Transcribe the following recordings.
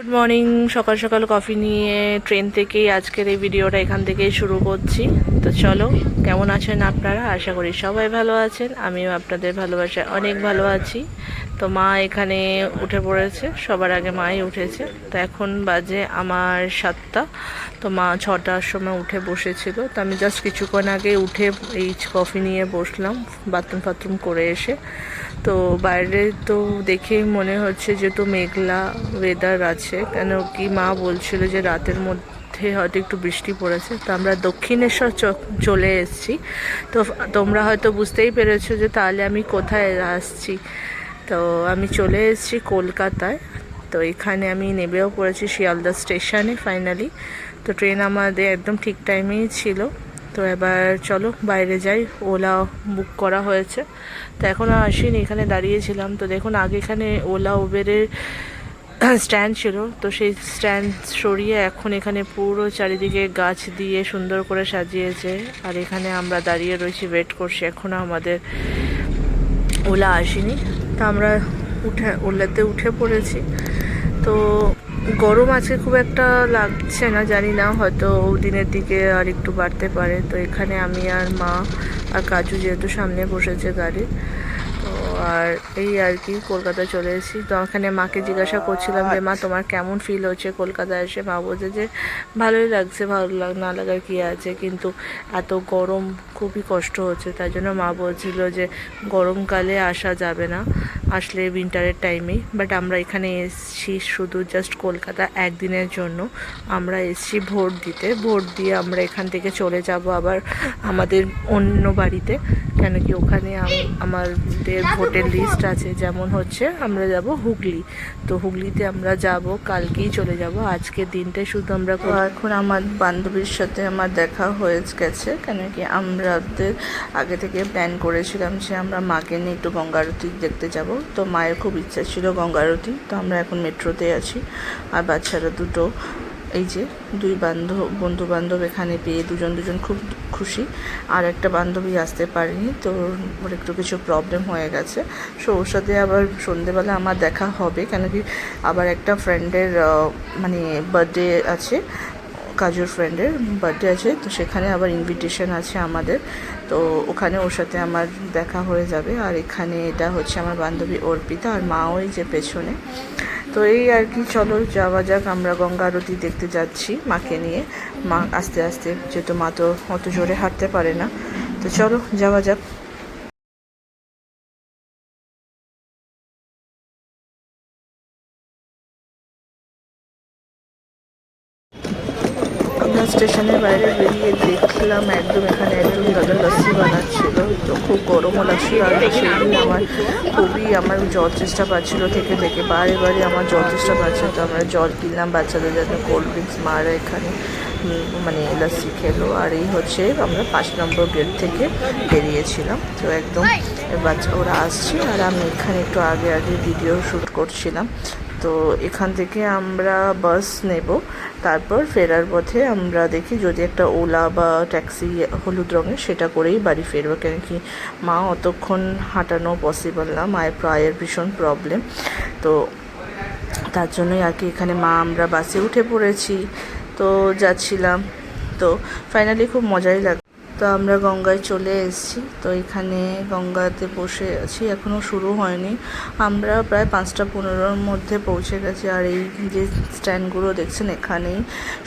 Good morning সকাল সকাল coffee নিয়ে ট্রেন থেকেই আজকের এই ভিডিওটা এখান থেকেই শুরু করছি। তো চলো, কেমন আছেন আপনারা? আশা করি সবাই ভালো আছেন। আমিও আপনাদের ভালোবাসায় অনেক ভালো আছি। তো মা এখানে উঠে পড়েছে। সবার আগে মাই উঠেছে। তো এখন বাজে আমার সাতটা। তো মা ছটার সময় উঠে বসেছিল। তো আমি জাস্ট কিছুক্ষণ আগে উঠে এই কফি নিয়ে বসলাম বাথরুম ফাথরুম করে এসে। তো বাইরে তো দেখেই মনে হচ্ছে যে তো মেঘলা ওয়েদার আছে। কেন কি মা বলছিল যে রাতের মধ্যে হয়তো একটু বৃষ্টি পড়েছে। তো আমরা দক্ষিণেশ্বর চলে এসেছি। তো তোমরা হয়তো বুঝতেই পেরেছ যে তাহলে আমি কোথায় আসছি। তো আমি চলে এসেছি কলকাতায়। তো এখানে আমি নেবেও পড়েছি শিয়ালদা স্টেশনে ফাইনালি। তো ট্রেন আমাদের একদম ঠিক টাইমেই ছিল। তো এবার চলো বাইরে যাই। ওলা বুক করা হয়েছে। তো এখনও আসিনি, এখানে দাঁড়িয়েছিলাম। তো দেখুন আগে এখানে ওলা, উবেরের স্ট্যান্ড ছিল। তো সেই স্ট্যান্ড সরিয়ে এখন এখানে পুরো চারিদিকে গাছ দিয়ে সুন্দর করে সাজিয়েছে। আর এখানে আমরা দাঁড়িয়ে রয়েছি ওয়েট করছি। এখনও আমাদের ওলা আসেনি। তা আমরা উঠে, ওলাতে উঠে পড়েছি। তো গরম আছে খুব একটা লাগছে না, জানি না। হয়তো দিনের দিকে আর একটু বাড়তে পারে। তো এখানে আমি আর মা আর কাজু যেহেতু সামনে বসেছে গাড়ি তো আর এই আর কি কলকাতা চলে এসেছি। তো ওখানে মাকে জিজ্ঞাসা করছিলাম যে, মা, তোমার কেমন ফিল হচ্ছে কলকাতায় এসে? মা বলছে যে, ভালোই লাগছে, ভালো লাগ, না লাগার কী আছে? কিন্তু এত গরম, খুবই কষ্ট হচ্ছে। তাই জন্য মা বলছিল যে, গরমকালে আসা যাবে না। আসলে উইন্টারের টাইমে বাট আমরা এখানে এসেছি শুধু জাস্ট কলকাতা একদিনের জন্য। আমরা এসেছি ভোট দিতে। ভোট দিয়ে আমরা এখান থেকে চলে যাব আবার আমাদের অন্য বাড়িতে কেন কি ওখানে আমাদের ভোটের লিস্ট আছে। যেমন হচ্ছে আমরা যাব হুগলি। তো হুগলিতে আমরা যাব, কালকেই চলে যাব। আজকের দিনটাই শুধু আমরা এখন আমার বান্ধবীর সাথে আমার দেখা হয়ে গেছে কেন কি আমাদের আগে থেকে প্ল্যান করেছিলাম যে আমরা মাকে নিয়ে একটু গঙ্গা আরতি দেখতে যাব। তো মায়ের খুব ইচ্ছা ছিল গঙ্গা আরতি, তো আমরা এখন মেট্রোতে আছি। আর বাচ্চারা দুটো, এই যে দুই বান্ধব, বন্ধু বান্ধব এখানে পেয়ে দুজন দুজন খুব খুশি। আর একটা বান্ধবী আসতে পারেনি, তো ওর একটু কিছু প্রবলেম হয়ে গেছে। সো ওর সাথে আবার সন্ধেবেলা আমার দেখা হবে, কেন কি আবার একটা ফ্রেন্ডের মানে বার্থডে আছে। কাজুর ফ্রেন্ডের বার্থডে আছে, তো সেখানে আবার ইনভিটেশন আছে আমাদের। তো ওখানে ওর সাথে আমার দেখা হয়ে যাবে। আর এখানে এটা হচ্ছে আমার বান্ধবী অর্পিতা আর মা ওই যে পেছনে। তো এই আর কি, চলো যাওয়া যাক। আমরা গঙ্গা আরতি দেখতে যাচ্ছি মাকে নিয়ে। মা আস্তে আস্তে, যেহেতু মা তো অত জোরে হাঁটতে পারে না। তো চলো যাওয়া যাক। স্টেশনের বাইরে বেরিয়ে দেখলাম একদম এখানে একদম দাদা লস্যি বানাচ্ছিল তো খুব গরমও লাগছিল আর সেই দিন আমার খুবই আমার জল চেষ্টা পাচ্ছিল থেকে থেকে বারে বারে আমার জল চেষ্টা পাচ্ছে তো আমরা জল কিনলাম বাচ্চাদের জন্য কোল্ড ড্রিঙ্কস মারা এখানে মানে লস্যি খেলো আর এই হচ্ছে আমরা পাঁচ নম্বর গেট থেকে বেরিয়েছিলাম তো একদম বাচ্চা ওরা আসছে আর আমি এখানে একটু আগে আগে ভিডিও শ্যুট করছিলাম তো এখান থেকে আমরা বাস নেব। তারপর ফেরার পথে আমরা দেখি যদি একটা ওলা বা ট্যাক্সি হলুদ রঙের, সেটা করেই বাড়ি ফেরবো। কেন কি মা অতক্ষণ হাঁটানো পসিবল না, মায়ের প্রায়ের ভীষণ প্রবলেম তো তার জন্যই আর কি এখানে মা, আমরা বাসে উঠে পড়েছি। তো যাচ্ছিলাম। তো ফাইনালি খুব মজাই লাগ তো আমরা গঙ্গায় চলে এসেছি। তো এখানে গঙ্গাতে বসে আছি এখনও শুরু হয়নি। আমরা প্রায় পাঁচটা পনেরোর মধ্যে পৌঁছে গেছি। আর এই যে স্ট্যান্ডগুলো দেখছেন, এখানেই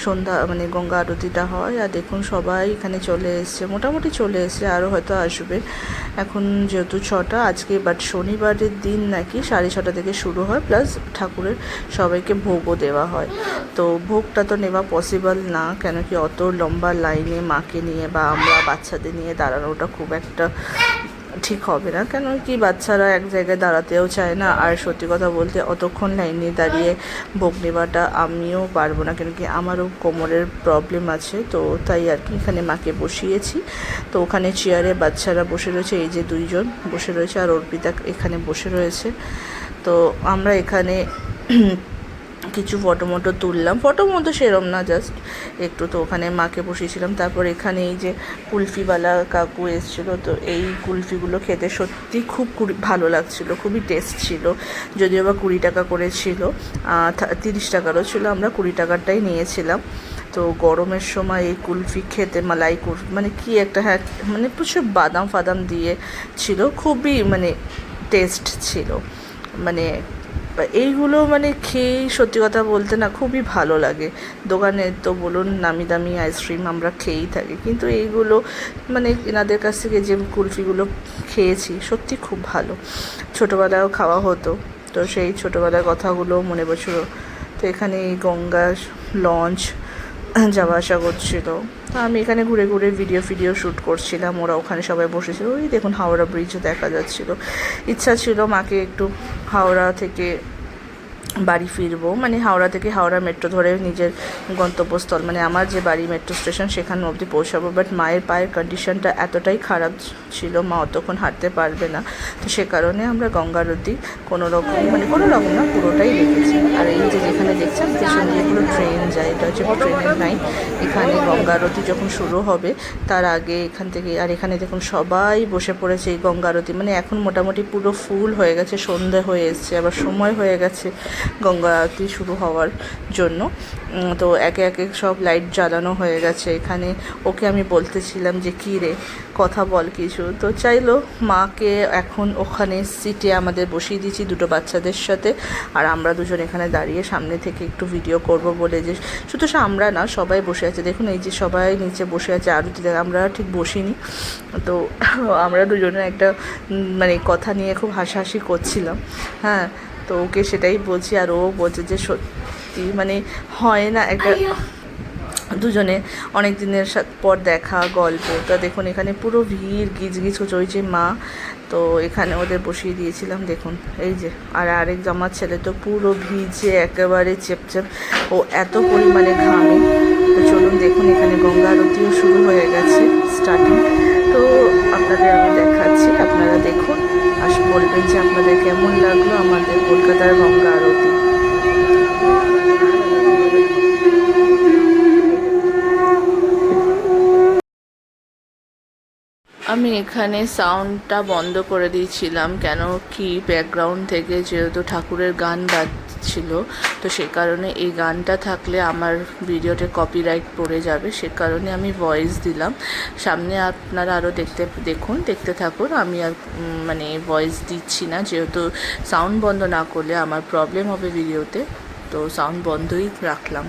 সন্ধ্যা মানে গঙ্গা আরতিটা হয়। আর দেখুন, সবাই এখানে চলে এসছে। মোটামুটি চলে এসছে আরও হয়তো আসবে। এখন যেহেতু ছটা, আজকে বাট শনিবারের দিন নাকি সাড়ে ছটা থেকে শুরু হয়। প্লাস ঠাকুরের সবাইকে ভোগও দেওয়া হয়। তো ভোগটা তো নেওয়া পসিবল না। কেন কি অত লম্বা লাইনে মাকে নিয়ে বা আমরা বাচ্চাদের নিয়ে দাঁড়ানোটা খুব একটা ঠিক হবে না। কেন কি বাচ্চারা এক জায়গায় দাঁড়াতেও চায় না। আর সত্যি কথা বলতে অতক্ষণ লাইনে দাঁড়িয়ে ভোগ নেওয়াটা আমিও পারব না, কেন কি আমারও কোমরের প্রবলেম আছে। তো তাই আর কি এখানে মাকে বসিয়েছি। তো ওখানে চেয়ারে বাচ্চারা বসে রয়েছে, এই যে দুইজন বসে রয়েছে আর অর্পিতা এখানে বসে রয়েছে। তো আমরা এখানে কিছু ফটো মটো তুললাম। ফটো মতো সেরম না জাস্ট একটু তো ওখানে মাকে বসিয়েছিলাম। তারপর এখানে এই যে কুলফিওয়ালা কাকু এসেছিল, তো এই কুলফিগুলো খেতে সত্যি খুব ভালো লাগছিল, খুবই টেস্ট ছিল। যদিও বা কুড়ি টাকা করে ছিল তিরিশ টাকারও ছিল, আমরা কুড়ি টাকারটাই নিয়েছিলাম। তো গরমের সময় এই কুলফি খেতে মালাই কুলফি মানে কি একটা হ্যাঁ মানে প্রচুর বাদাম ফাদাম দিয়ে ছিল, খুবই মানে টেস্ট ছিল। মানে এইগুলো মানে খেয়ে সত্যি কথা বলতে না খুবই ভালো লাগে। দোকানে তো বলুন নামি দামি আইসক্রিম আমরা খেয়েই থাকি। কিন্তু এইগুলো মানে এনাদের কাছ থেকে যে কুলফিগুলো খেয়েছি সত্যি খুব ভালো। ছোটোবেলায়ও খাওয়া হতো। তো সেই ছোটোবেলার কথাগুলো মনে পড়ছিল। তো এখানে গঙ্গা লঞ্চ যাওয়া আসা করছিল। তো আমি এখানে ঘুরে ঘুরে ভিডিও ফিডিও শ্যুট করছিলাম, ওরা ওখানে সবাই বসেছিল। ওই দেখুন হাওড়া ব্রিজও দেখা যাচ্ছিল। ইচ্ছা ছিল মাকে একটু হাওড়া থেকে বাড়ি ফিরবো। মানে হাওড়া থেকে হাওড়া মেট্রো ধরে নিজের গন্তব্যস্থল। মানে আমার যে বাড়ি মেট্রো স্টেশন সেখানে অবধি পৌঁছাবো। বাট মায়ের পায়ের কন্ডিশনটা এতটাই খারাপ ছিল, মা অতক্ষণ হাঁটতে পারবে না। তো সে কারণে আমরা গঙ্গা নদী কোনো রকম মানে কোনো রকম না, পুরোটাই দেখেছি আর এই যে যেখানে দেখছেন, পেছনে যেগুলো ট্রেন যায়, এটা হচ্ছে ট্রেনের লাইন এখানে গঙ্গা আরতি যখন শুরু হবে, তার আগে এখান থেকে, আর এখানে দেখুন সবাই বসে পড়েছে এই গঙ্গা আরতি মানে এখন মোটামুটি পুরো ফুল হয়ে গেছে, সন্ধে হয়ে এসছে, আবার সময় হয়ে গেছে। গঙ্গা আরতি শুরু হওয়ার জন্য। তো একে একে সব লাইট জ্বালানো হয়ে গেছে। এখানে ওকে আমি বলতেছিলাম যে, কী রে? কথা বল কিছু। তো চাইলো মাকে এখন ওখানে সিটে আমাদের বসিয়ে দিয়েছি দুটো বাচ্চাদের সাথে। আর আমরা দুজন এখানে দাঁড়িয়ে সামনে থেকে একটু ভিডিও করব বলে যে, শুধু আমরা না, সবাই বসে আছে। দেখুন, এই যে সবাই নিচে বসে আছে, আরতি আমরা ঠিক বসিনি। তো আমরা দুজনে একটা মানে কথা নিয়ে খুব হাসাহাসি করছিলাম। হ্যাঁ তো ওকে সেটাই বলছি আর ও বলছে যে সত্যি মানে হয় না একটা দুজনে অনেক দিনের পর দেখা গল্প। তা দেখুন এখানে পুরো ভিড় গিজ গিজ চলছে মা। তো এখানে ওদের বসিয়ে দিয়েছিলাম দেখুন। এই যে আর আরেক জামার ছেলে তো পুরো ভিজে একেবারে চেপচেপ। ও এত পরিমাণে ঘামে। তো চলুন দেখুন এখানে গঙ্গা আরতিও শুরু হয়ে গেছে স্টার্টিং তো আপনাদের আমি দেখাচ্ছি আপনারা দেখুন। আপনাদের কেমন লাগল আমাদের কলকাতার গঙ্গা আরতি? আমি এখানে সাউন্ডটা বন্ধ করে দিয়েছিলাম, কেন কি ব্যাকগ্রাউন্ড থেকে যেহেতু ঠাকুরের গান বাজছিল তো সে কারণে এই গানটা থাকলে আমার ভিডিওতে কপিরাইট পড়ে যাবে। সে কারণে আমি ভয়েস দিলাম। সামনে আপনারা আরও দেখতে, দেখুন, দেখতে থাকুন। আমি আর মানে ভয়েস দিচ্ছি না। যেহেতু সাউন্ড বন্ধ না করলে আমার প্রবলেম হবে ভিডিওতে তো। সাউন্ড বন্ধই রাখলাম।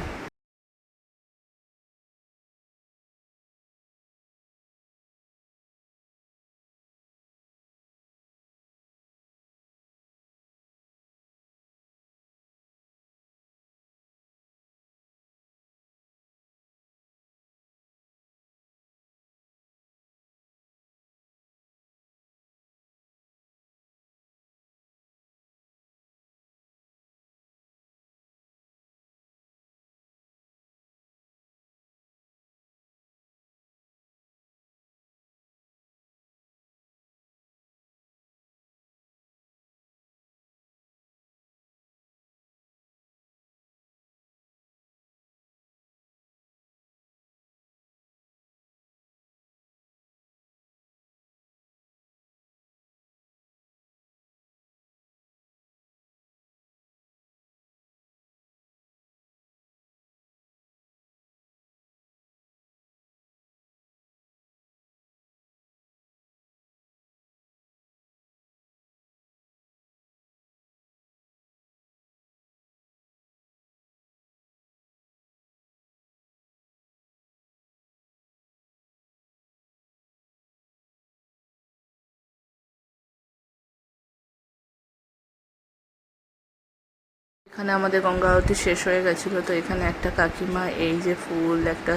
এখানে আমাদের গঙ্গা আরতি শেষ হয়ে গেছিল, তো এখানে একটা কাকিমা, এই যে ফুল, একটা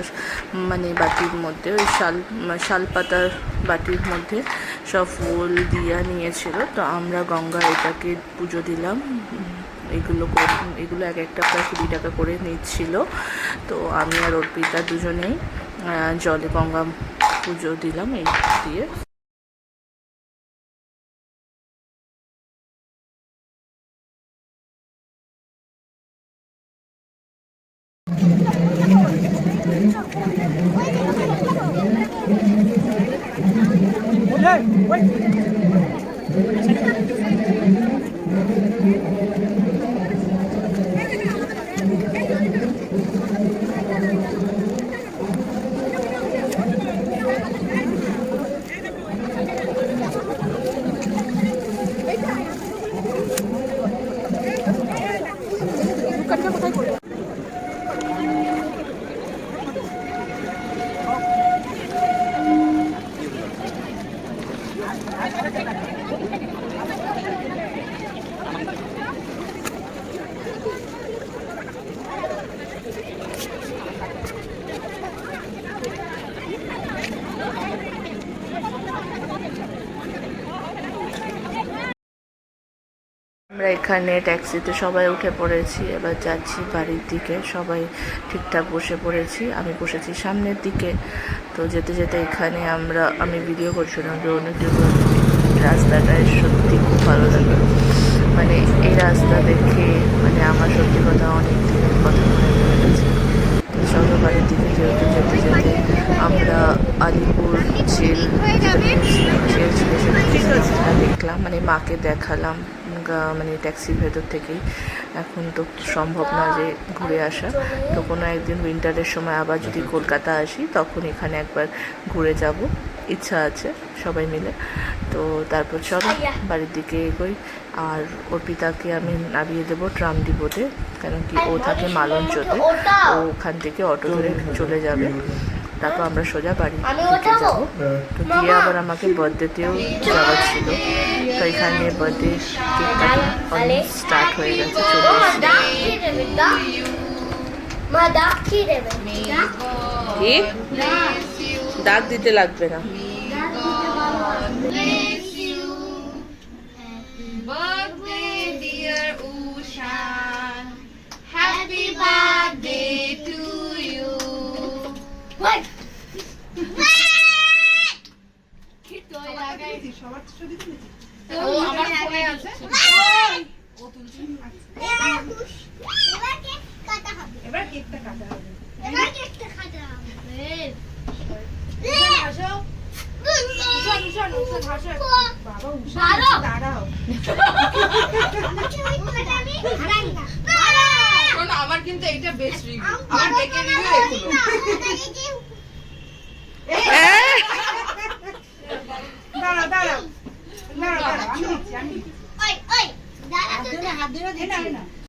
মানে বাটির মধ্যে, ওই শাল শাল পাতার বাটির মধ্যে সব ফুল দিয়া নিয়েছিল, তো আমরা গঙ্গা এটাকে পুজো দিলাম। এগুলো এগুলো এক একটা প্রায় কুড়ি টাকা করে নিচ্ছিল, তো আমি আর অর্পিতা দুজনেই জলে গঙ্গা পুজো দিলাম এই দিয়ে আমরা এখানে ট্যাক্সিতে সবাই উঠে পড়েছি, এবার যাচ্ছি বাড়ির দিকে। সবাই ঠিকঠাক বসে পড়েছি, আমি বসেছি সামনের দিকে। তো যেতে যেতে এখানে আমরা, আমি ভিডিও করছিলাম যে অনেকজন রাস্তাটা সত্যি খুব ভালো লাগে মানে এই রাস্তা দেখে মানে আমার সত্যি কথা অনেক দিনের কথা মনে পড়ে গেছে তো বাড়ির দিকে যেহেতু যেতে যেতে আমরা আলিপুর জেল জেল ছিল দেখলাম মানে মাকে দেখালাম। মানে ট্যাক্সির ভেতর থেকেই। এখন তো সম্ভব না যে ঘুরে আসা। তো কোনো একদিন উইন্টারের সময় আবার যদি কলকাতা আসি তখন এখানে একবার ঘুরে যাব। ইচ্ছা আছে সবাই মিলে। তো তারপর চলো বাড়ির দিকে এগোই। আর অর্পিতাকে আমি নামিয়ে দেবো ট্রাম ডিপোতে কেন কি ও থাকে মালঞ্চতে। ও ওখান থেকে অটো ধরে চলে যাবে। তারপর আমরা সোজা বাড়ি দিকে যাব। তো গিয়ে আবার আমাকে বার্থডেতেও যাওয়ার ছিল। তো এখানে বার্থডে কেক কাটিং স্টার্ট হয়ে গেছে চলে কি ডাক দিতে? লাগবে না। birthday, dear Usha. ও আমার কিন্তু এইটা বেস্ট রিভিউ আমার কেকের হ্যাঁ? দাঁড়াও দাঁড়াও। না আমি আমি ওই ওই দাদা তো হাত ধরে না না